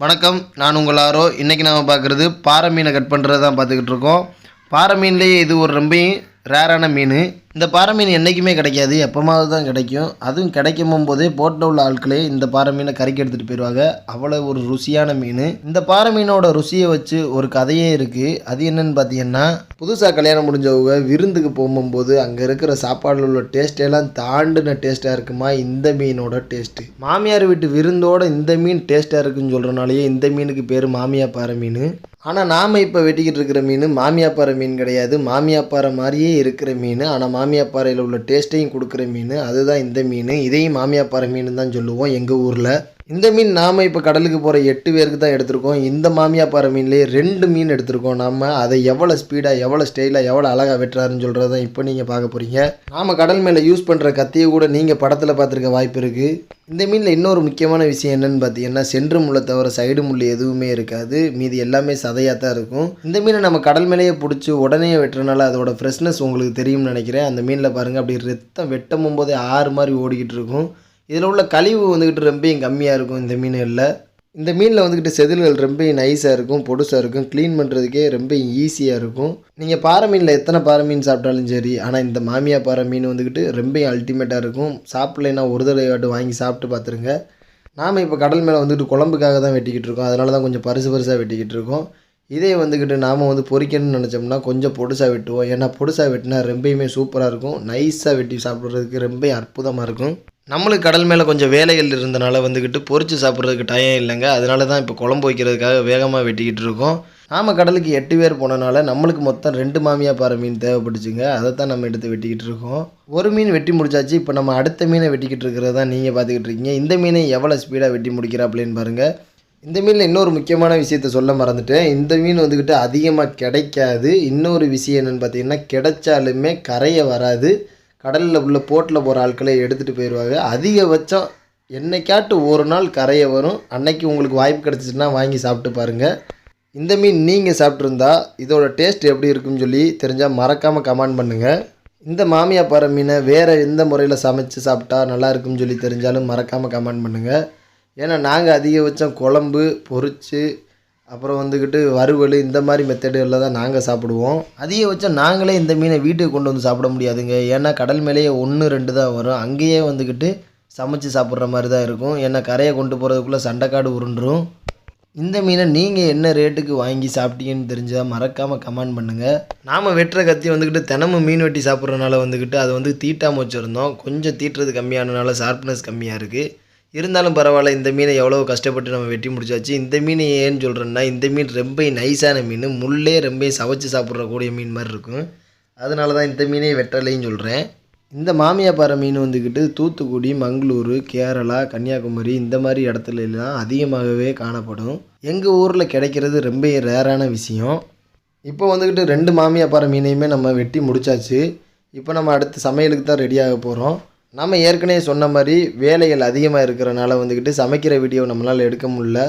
வணக்கம் நான் உங்கள் ஆரோ. இன்றைக்கி நாம் பார்க்குறது பாறை மீனை கட் பண்ணுறது தான் பார்த்துக்கிட்டு இருக்கோம். பாறை மீன்லேயே இது ஒரு ரொம்பையும் ரேரான மீன். இந்த பாறை மீன் என்றைக்குமே கிடைக்காது எப்போமாவது தான் கிடைக்கும். அதுவும் கிடைக்கும் போதே போட்டில் உள்ள ஆட்களே இந்த பாறை மீனை கறிக்கு எடுத்துகிட்டு போயிடுவாங்க அவ்வளோ ஒரு ருசியான மீன். இந்த பாறை மீனோட ருசியை வச்சு ஒரு கதையே இருக்குது அது என்னன்னு பார்த்தீங்கன்னா புதுசாக கல்யாணம் முடிஞ்சவங்க விருந்துக்கு போகும்போது அங்கே இருக்கிற சாப்பாடில் உள்ள டேஸ்டெல்லாம் தாண்டின டேஸ்ட்டாக இருக்குமா? இந்த மீனோட டேஸ்ட்டு மாமியார் வீட்டு விருந்தோட இந்த மீன் டேஸ்ட்டாக இருக்குன்னு சொல்கிறனாலேயே இந்த மீனுக்கு பேர் மாமியா பாறை மீன். ஆனால் நாம் இப்போ வெட்டிக்கிட்டு இருக்கிற மீன் மாமியாப்பாறை மீன் கிடையாது. மாமியாப்பாறை மாதிரியே இருக்கிற மீன். ஆனால் மாமியாப்பாறையில் உள்ள டேஸ்ட்டையும் கொடுக்குற மீன். அதுதான் இந்த மீன். இதையும் மாமியாப்பாறை மீன் தான் சொல்லுவோம் எங்கள் ஊரில். இந்த மீன் நாம் இப்போ கடலுக்கு போகிற எட்டு பேருக்கு தான் எடுத்திருக்கோம். இந்த மாமியாப்பாறை மீன்லேயே ரெண்டு மீன் எடுத்திருக்கோம். நம்ம அதை எவ்வளோ ஸ்பீடாக எவ்வளோ ஸ்டைலாக எவ்வளோ அழகாக வெட்டுறாருன்னு சொல்கிறத இப்போ நீங்கள் பார்க்க போகிறீங்க நாம் கடல் மேலே யூஸ் பண்ணுற கத்தியை கூட நீங்கள் படத்தில் பார்த்துருக்க வாய்ப்பு இருக்குது இந்த மீனில் இன்னொரு முக்கியமான விஷயம் என்னென்னு பார்த்தீங்கன்னா சென்று முள்ளை தவிர சைடு முள் எதுவுமே இருக்காது. மீதி எல்லாமே சதையாக தான் இருக்கும். இந்த மீனை நம்ம கடல் மேலேயே பிடிச்சி உடனே வெட்டுறனால அதோட ஃப்ரெஷ்னஸ் உங்களுக்கு தெரியும்னு நினைக்கிறேன். அந்த மீனில் பாருங்கள் அப்படி ரத்தம் வெட்டும் போதே ஆறு மாதிரி ஓடிக்கிட்டு இருக்கும். இதில் உள்ள கழிவு வந்துக்கிட்டு ரொம்பையும் கம்மியாக இருக்கும் இந்த மீன்களில். இந்த மீனில் வந்துக்கிட்டு செதில்கள் ரொம்ப நைஸாக இருக்கும் பொடுசாக இருக்கும் க்ளீன் பண்ணுறதுக்கே ரொம்ப ஈஸியாக இருக்கும். நீங்கள் பாறை மீனில் எத்தனை பாறை மீன் சாப்பிட்டாலும் சரி ஆனால் இந்த மாமியா பாறை மீன் வந்துக்கிட்டு ரொம்ப அல்டிமேட்டாக இருக்கும். சாப்பிட்லைன்னா ஒரு தடவையாட்டு வாங்கி சாப்பிட்டு பார்த்துருங்க. நாம் இப்போ கடல் மேலே வந்துட்டு குழம்புக்காக தான் வெட்டிக்கிட்டு இருக்கோம். அதனால தான் கொஞ்சம் பரிசு பரிசாக வெட்டிக்கிட்டு இருக்கோம். இதே வந்துக்கிட்டு நாம் வந்து பொறிக்கணும்னு நினச்சோம்னா கொஞ்சம் பொடுசாக வெட்டுவோம். ஏன்னா பொடுசாக வெட்டினா ரொம்பயுமே சூப்பராக இருக்கும். நைஸாக வெட்டி சாப்பிட்றதுக்கு ரொம்ப அற்புதமாக இருக்கும். நம்மளுக்கு கடல் மேலே கொஞ்சம் வேலைகள் இருந்தனால வந்துக்கிட்டு பொறிச்சு சாப்பிட்றதுக்கு டைம் இல்லைங்க. அதனால தான் இப்போ குழம்பு வைக்கிறதுக்காக வேகமாக வெட்டிக்கிட்டு இருக்கோம். நாம் கடலுக்கு எட்டு பேர் போனனால நம்மளுக்கு மொத்தம் ரெண்டு மாமியா பாறை மீன் தேவைப்பட்டுச்சுங்க. அதை தான் நம்ம எடுத்து வெட்டிக்கிட்டு இருக்கோம். ஒரு மீன் வெட்டி முடிச்சாச்சு. இப்போ நம்ம அடுத்த மீனை வெட்டிக்கிட்டு இருக்கிறது தான் நீங்கள் பார்த்துக்கிட்டு இருக்கீங்க. இந்த மீனை எவ்வளோ ஸ்பீடாக வெட்டி முடிக்கிறா அப்படின்னு பாருங்கள் இந்த மீனில் இன்னொரு முக்கியமான விஷயத்த சொல்ல மறந்துட்டேன். இந்த மீன் வந்துக்கிட்டு அதிகமாக கிடைக்காது. இன்னொரு விஷயம் என்னென்னு பார்த்தீங்கன்னா கிடைச்சாலுமே கரையை வராது. கடலில் உள்ள போட்டில் போகிற ஆட்களை எடுத்துகிட்டு போயிடுவாங்க அதிகபட்சம் என்னைக்காட்டு ஒரு நாள் கரையை வரும். அன்னைக்கு உங்களுக்கு வாய்ப்பு கிடச்சிச்சின்னா வாங்கி சாப்பிட்டு பாருங்கள் இந்த மீன் நீங்கள் சாப்பிட்ருந்தா இதோட டேஸ்ட் எப்படி இருக்குன்னு சொல்லி தெரிஞ்சால் மறக்காமல் கமெண்ட் பண்ணுங்கள் இந்த மாமியா பாறை மீனை வேறு எந்த முறையில் சமைச்சு சாப்பிட்டா நல்லா இருக்கும்னு சொல்லி தெரிஞ்சாலும் மறக்காமல் கமெண்ட் பண்ணுங்கள் ஏன்னா நாங்கள் அதிகபட்சம் குழம்பு பொரித்து அப்புறம் வந்துக்கிட்டு வறுவல் இந்த மாதிரி மெத்தடுகளில் தான் நாங்கள் சாப்பிடுவோம். அதிகபட்சம் நாங்களே இந்த மீனை வீட்டுக்கு கொண்டு வந்து சாப்பிட முடியாதுங்க. ஏன்னா கடல் மேலேயே ஒன்று ரெண்டு தான் வரும். அங்கேயே வந்துக்கிட்டு சமைச்சு சாப்பிட்ற மாதிரி தான் இருக்கும். ஏன்னா கரையை கொண்டு போகிறதுக்குள்ளே சண்டைக்காடு உருண்டுரும். இந்த மீனை நீங்கள் என்ன ரேட்டுக்கு வாங்கி சாப்பிட்டீங்கன்னு தெரிஞ்சால் மறக்காமல் கமெண்ட் பண்ணுங்கள் நாம் வெட்டுற கத்தி வந்துக்கிட்டு தினமும் மீன் வெட்டி சாப்பிட்றதுனால வந்துக்கிட்டு அதை வந்து தீட்டாமல் வச்சுருந்தோம். கொஞ்சம் தீட்டுறது கம்மியானனால ஷார்ப்னஸ் கம்மியாக இருக்குது இருந்தாலும் பரவாயில்ல இந்த மீனை எவ்வளோ கஷ்டப்பட்டு நம்ம வெட்டி முடிச்சாச்சு. இந்த மீன் ஏன்னு சொல்கிறேன்னா இந்த மீன் ரொம்ப நைஸான மீன். முள்ளே ரொம்ப சவைச்சு சாப்பிட்றக்கூடிய மீன் மாதிரி இருக்கும். அதனால தான் இந்த மீனே வெட்டலைன்னு சொல்கிறேன் இந்த மாமியாப்பாறை மீன் வந்துக்கிட்டு தூத்துக்குடி மங்களூரு கேரளா கன்னியாகுமரி இந்த மாதிரி இடத்துலலாம் அதிகமாகவே காணப்படும். எங்கள் ஊரில் கிடைக்கிறது ரொம்ப ரேரான விஷயம். இப்போ வந்துக்கிட்டு ரெண்டு மாமியாப்பாறை மீனையுமே நம்ம வெட்டி முடிச்சாச்சு. இப்போ நம்ம அடுத்து சமையலுக்கு தான் ரெடியாக போகிறோம் நம்ம ஏற்கனவே சொன்ன மாதிரி வேலைகள் அதிகமாக இருக்கிறனால வந்துக்கிட்டு சமைக்கிற வீடியோ நம்மளால் எடுக்க முடியல.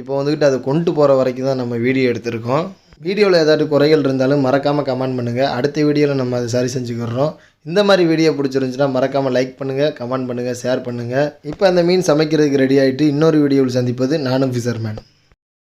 இப்போ வந்துக்கிட்டு அதை கொண்டு போகிற வரைக்கும் தான் நம்ம வீடியோ எடுத்திருக்கோம். வீடியோவில் ஏதாட்டு குறைகள் இருந்தாலும் மறக்காமல் கமெண்ட் பண்ணுங்கள் அடுத்த வீடியோவில் நம்ம அதை சரி செஞ்சுக்கிறோம். இந்த மாதிரி வீடியோ பிடிச்சிருந்துச்சுன்னா மறக்காமல் லைக் பண்ணுங்கள் கமெண்ட் பண்ணுங்கள் ஷேர் பண்ணுங்கள் இப்போ அந்த மீன் சமைக்கிறதுக்கு ரெடி ஆகிட்டு இன்னொரு வீடியோவில் சந்திப்பது நானும் ஃபிஷர்மேன்